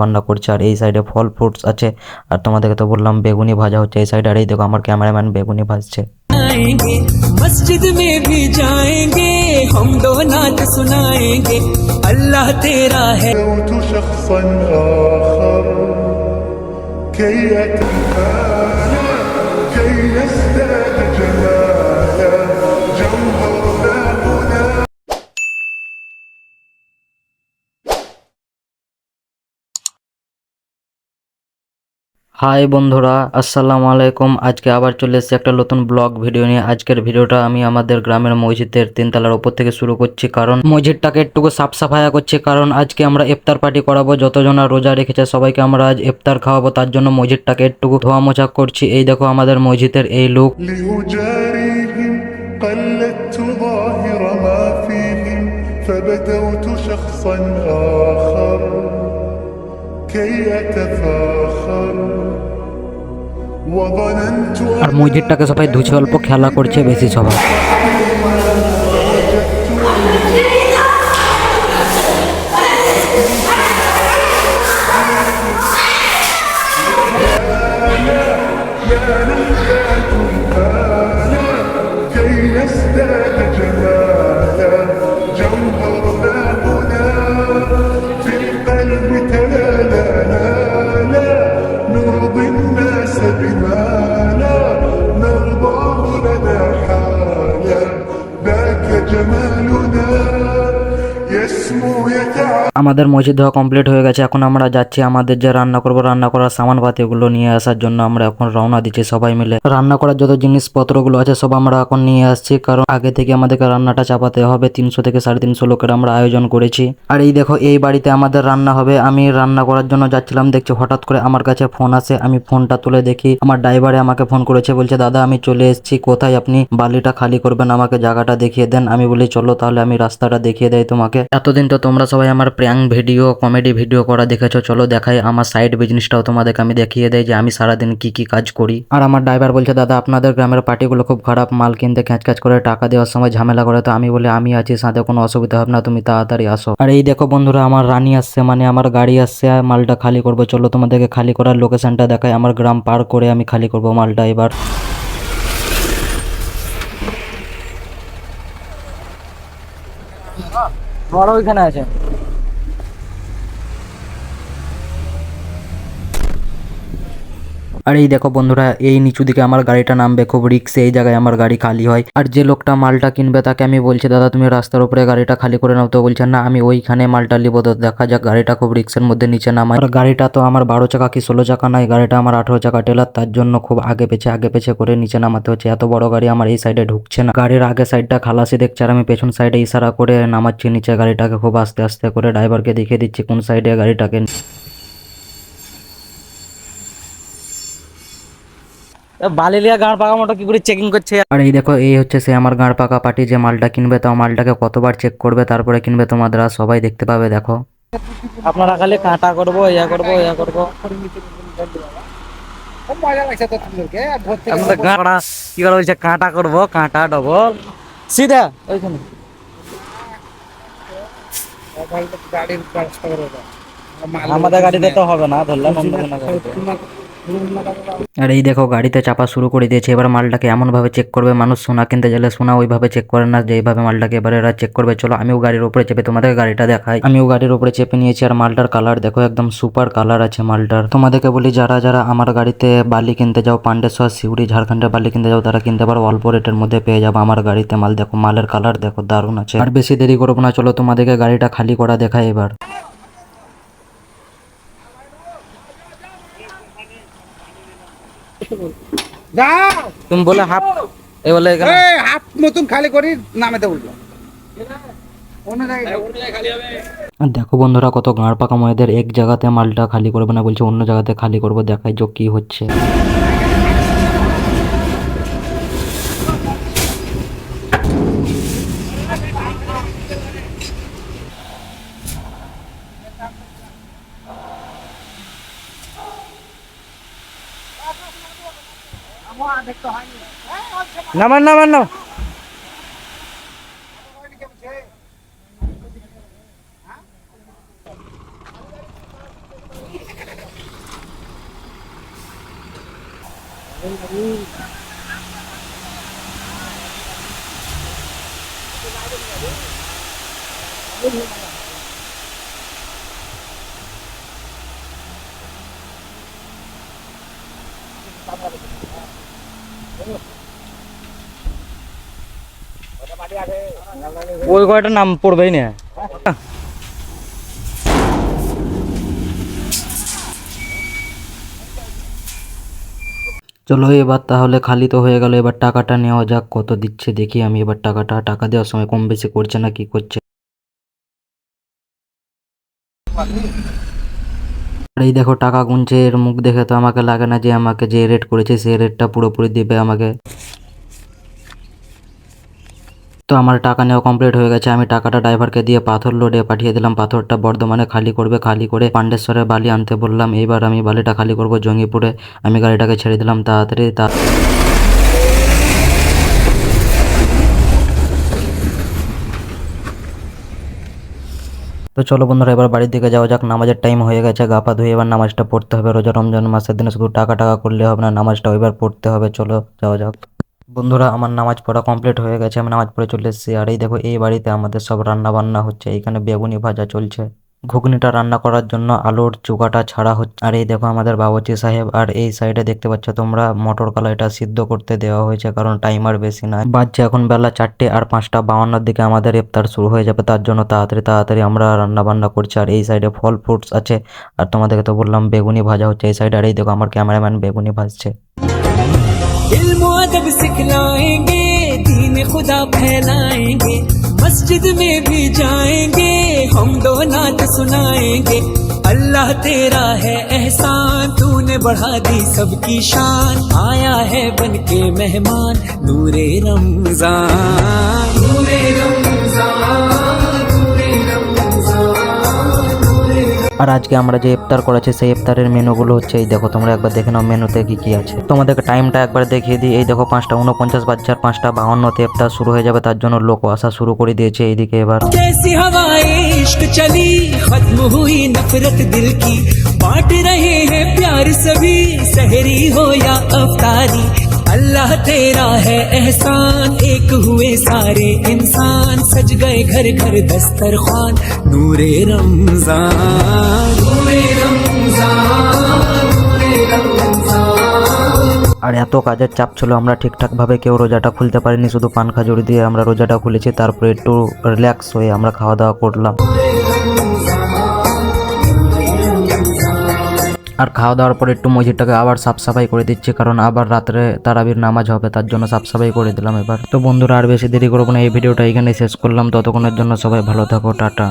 রান্না করছে আর এই সাইডে ফল ফ্রুটস আছে। আর তোমাদেরকে তো বললাম বেগুনি ভাজা হচ্ছে এই সাইডে আর এই দেখো আমার ক্যামেরাম্যান বেগুনি ভাজছে। মসজিদ মে ভি হম দো নাচ সুনায়গে আল্লাহ তেরা হ্যায় হাই বন্ধুরা আসসালামু আলাইকুম আজকে আবার চলে এসেছি একটা নতুন ব্লগ ভিডিও নিয়ে আজকের ভিডিওটা আমি আমাদের গ্রামের মসজিদের তিনতলার ওপর থেকে শুরু করছি কারণ মসজিদটাকে একটুকু সাফ সাফায়া করছি কারণ আজকে আমরা ইফতার পার্টি করাবো যতজনা রোজা রেখেছে সবাইকে আমরা আজ ইফতার খাওয়াবো তার জন্য মসজিদটাকে একটুকু ধোয়া মোছা করছি এই দেখো আমাদের মসজিদের এই লুক لأجاريهم قلدت ظاهر ما فيهم فبدوت شخصا آخر كي أتفاخر وظننت আর মসজিদটাকে সবাই ধুছে অল্প খেলা করছে বেশি সবাই। আমাদের মসজিদ ধোয়া কমপ্লিট হয়ে গেছে। এখন আমরা যাচ্ছি আমাদের যে রান্না করব, রান্না করার সামান পাতিগুলো নিয়ে আসার জন্য আমরা এখন রওনা দিচ্ছি সবাই মিলে। রান্না করার যত জিনিসপত্রগুলো আছে সব আমরা এখন নিয়ে আসছি, কারণ আগে থেকে আমাদেরকে রান্নাটা চাপাতে হবে। তিনশো থেকে সাড়ে তিনশো লোকের আমরা আয়োজন করেছি। আর এই দেখো, এই বাড়িতে আমাদের রান্না হবে। আমি রান্না করার জন্য যাচ্ছিলাম, দেখছি হঠাৎ করে আমার কাছে ফোন আসে। আমি ফোনটা তুলে দেখি, আমার ড্রাইভারে আমাকে ফোন করেছে, বলছে, দাদা, আমি চলে এসেছি, কোথায় আপনি? বালিটা খালি করবেন, আমাকে জায়গাটা দেখিয়ে দেন। আমি বলি, চলো তাহলে আমি রাস্তাটা দেখিয়ে দেয় তোমাকে। এতদিন তো তোমরা সবাই আমার প্র্যাঙ্ক ভিডিও কমেডি ভিডিও করা দেখেছ? চলো দেখাই আমার সাইড বিজনেসটাও তোমাদেরকে আমি দেখিয়ে দেয় যে আমি সারাদিন কি কি কাজ করি। আর আমার ড্রাইভার বলছে, দাদা, আপনাদের গ্রামের পার্টিগুলো খুব খারাপ। মাল কিনতে ক্যাচ ক্যাচ করে টাকা দেওয়ার সময় ঝামেলা করে। তো আমি বলি, আমি আছি, সাথে কোনো অসুবিধা হবে না, তুমি তাড়াতাড়ি আসো। আর এই দেখো বন্ধুরা, আমার রানী আসছে মানে আমার গাড়ি আসছে মালটা খালি করব। চলো তোমাদেরকে খালি করার লোকেশনটা দেখাই। আমার গ্রাম পার করে আমি খালি করব মালটা এবার। ওইখানে আছে। আর এই দেখো বন্ধুরা, এই নিচু দিকে আমার গাড়িটা নামবে, খুব রিক্সে এই জায়গায় আমার গাড়ি খালি হয়। আর যে লোকটা মালটা কিনবে তাকে আমি বলছি, দাদা, তুমি রাস্তার উপরে গাড়িটা খালি করে নাও। তো বলছে, না, আমি ওইখানে মালটা নিবো। তো দেখা যাক, গাড়িটা খুব রিক্সের মধ্যে নিচে নামায়। আর গাড়িটা তো আমার বারো চাকা কি ষোলো চাকা নয়, গাড়িটা আমার আঠেরো চাকা টেলার তার জন্য খুব আগে পেছে আগে পেছে করে নিচে নামাতে হচ্ছে। এত বড় গাড়ি আমার এই সাইডে ঢুকছে না। গাড়ির আগে সাইডটা খালাসি দেখছে, আর আমি পেছন সাইডে ইশারা করে নামাচ্ছি, নিচে গাড়িটাকে খুব আস্তে আস্তে করে ড্রাইভারকে দেখিয়ে দিচ্ছি, কোন সাইডে গাড়িটাকে বালিলিয়া গাঁড় পাকা মোটা কি করে চেকিং করছে? আর এই দেখো এই হচ্ছে সে আমার গাঁড় পাকা পার্টি যে মালটা কিনবে তাও মালটাকে কতবার চেক করবে তারপরে কিনবে তোমাদেরা সবাই দেখতে পাবে দেখো। আপনারা খালি কাঁটা করব ইয়া করব ইয়া করব। কি করে বলছে কাঁটা করব কাঁটা ডবল সিধা ওইখানে। আমাদের গাড়িতে তো হবে না ধরলাম অন্য কোনো গাড়িতে। আর এই দেখো, গাড়িতে চাপা শুরু করে দিয়েছে। এবার মালটাকে এমনভাবে চেক করবে, মানুষ সোনা কিনতে গেলে সোনা ওইভাবে চেক করে না যে এইভাবে মালটাকে এবারে এরা চেক করবে। চলো, আমিও গাড়ির উপরে চেপে তোমাদের গাড়িটা দেখাই। আমিও গাড়ির উপরে চেপে নিয়েছি আর মালটার কালার দেখো, একদম সুপার কালার আছে মালটার। তোমাদেরকে বলি, যারা যারা আমার গাড়িতে বালি কিনতে যাও, পান্ডেশ্বর, সিউড়ি, ঝাড়খণ্ডের বালি কিনতে যাও, তারা কিনতে পারো, অল্প রেটের মধ্যে পেয়ে যাব আমার গাড়িতে মাল। দেখো, মালের কালার দেখো, দারুণ আছে। আর বেশি দেরি করব না, চলো তোমাদেরকে গাড়িটা খালি করা দেখাই এবার। তুমি বলে হাফ এ বলে এখানে হাফ মতন খালি করি নামেতে বলল অন্য জায়গায় আর দেখো বন্ধুরা কত গাঁড় পাকা ময়েদের এক জায়গাতে মালটা খালি করবে না বলছে অন্য জায়গাতে খালি করব দেখাই যে কি হচ্ছে। নামান নামান নাম Thank you. ওই কয়টা নাম পড়বেই না। চলো এবার তাহলে খালি তো হয়ে গেল, এবার টাকাটা নেওয়া যাক, কত দিচ্ছে দেখি আমি এবার টাকাটা। টাকা দেওয়ার সময় কম বেশি করছে না, কি করছে? এই দেখো, টাকা গুনছে, এর মুখ দেখে তো আমাকে লাগে না যে আমাকে যে রেট করেছে সেই রেটটা পুরোপুরি দেবে আমাকে। তো আমার টাকা নেওয়া কমপ্লিট হয়ে গেছে। আমি টাকাটা ড্রাইভারকে দিয়ে পাথর লোডে পাঠিয়ে দিলাম। পাথরটা বর্ধমানে খালি করবে, খালি করে পান্ডেশ্বরে বালি আনতে বললাম। এইবার আমি বালিটা খালি করব জঙ্গিপুরে। আমি গাড়িটাকে ছেড়ে দিলাম তাড়াতাড়ি, তা তো চলো বন্ধুরা, এবার বাড়ির দিকে যাওয়া যাক। নামাজের টাইম হয়ে গেছে, গা পা ধুয়ে এবার নামাজটা পড়তে হবে। রোজা রমজান মাসের দিনে শুধু টাকা টাকা করলে হবে না নামাজটা এবার পড়তে হবে। চলো যাওয়া যাক। বন্ধুরা, আমার নামাজ পড়া কমপ্লিট হয়ে গেছে, আমি নামাজ পড়ে চলে এসেছি। আর এই দেখো, এই বাড়িতে আমাদের সব রান্না বান্না হচ্ছে। এখানে বেগুনি ভাজা চলছে। ঘুগনিটা রান্না করার জন্য আলুর চুকাটা ছাড়া হচ্ছে। আর এই দেখো, আমাদের বাবুচি সাহেব, আর এই সাইডে দেখতে পাচ্ছ তোমরা, মটর কলাইটা সিদ্ধ করতে দেওয়া হয়েছে, কারণ টাইম আর বেশি নাই বাজছে এখন বেলা চারটে আর পাঁচটা বাউন্নর দিকে আমাদের ইফতার শুরু হয়ে যাবে। তার জন্য তাড়াতাড়ি তাড়াতাড়ি আমরা রান্না বান্না করছি। আর এই সাইডে ফল ফ্রুটস আছে। আর তোমাদেরকে তো বললাম, বেগুনি ভাজা হচ্ছে এই সাইডে আর এই দেখো, আমার ক্যামেরাম্যান বেগুনি ভাজছে। علم و ادب سکھلائیں گے، دین خدا پھیلائیں گے، مسجد میں بھی جائیں گے، ہم دو نات سنائیں گے۔ اللہ تیرا ہے احسان، تو نے بڑھا دی سب کی شان۔ آیا ہے بن کے مہمان، نور رمضان۔ نور رمضان۔ আর আজকে আমরা যে ইফতার করেছি সেই ইফতারের মেনুগুলো হচ্ছে এই দেখো তোমরা একবার দেখে নাও মেনুতে কি কি আছে তোমাদেরকে টাইমটা একবার দেখিয়ে দিই এই দেখো পাঁচটা উনপঞ্চাশ বাচ্চা আর পাঁচটা বাহান্নতে ইফতার শুরু হয়ে যাবে তার জন্য লোক আসা শুরু করে দিয়েছে এইদিকে এবার जैसी हवाएं इश्क चली खत्म हुई नफरत दिल की बांट रहे हैं प्यार सभी सहरी हो या अफतारी अल्लाह तेरा है एहसान एक हुए सारे इंसान सज गए घर घर दस्तरखान नूरे रमजान नूरे रमजान नूरे रमजान আর এত কাজের চাপ ছিল আমরা ঠিকঠাকভাবে কেউ রোজাটা খুলতে পারিনি শুধু পান খাজুরি দিয়ে আমরা রোজাটা খুলেছি তারপরে একটু রিল্যাক্স হয়ে আমরা খাওয়া দাওয়া করলাম আর খাওয়া দাওয়ার পরে একটু মসজিদটাকে আবার সাফ সাফাই করে দিচ্ছি, কারণ আবার রাত্রে তারাবির নামাজ হবে, তার জন্য সাফ সাফাই করে দিলাম এবার। তো বন্ধুরা, আর বেশি দেরি করব না, এই ভিডিওটা এখানে শেষ করলাম। ততক্ষণের জন্য সবাই ভালো থাকো, টাটা।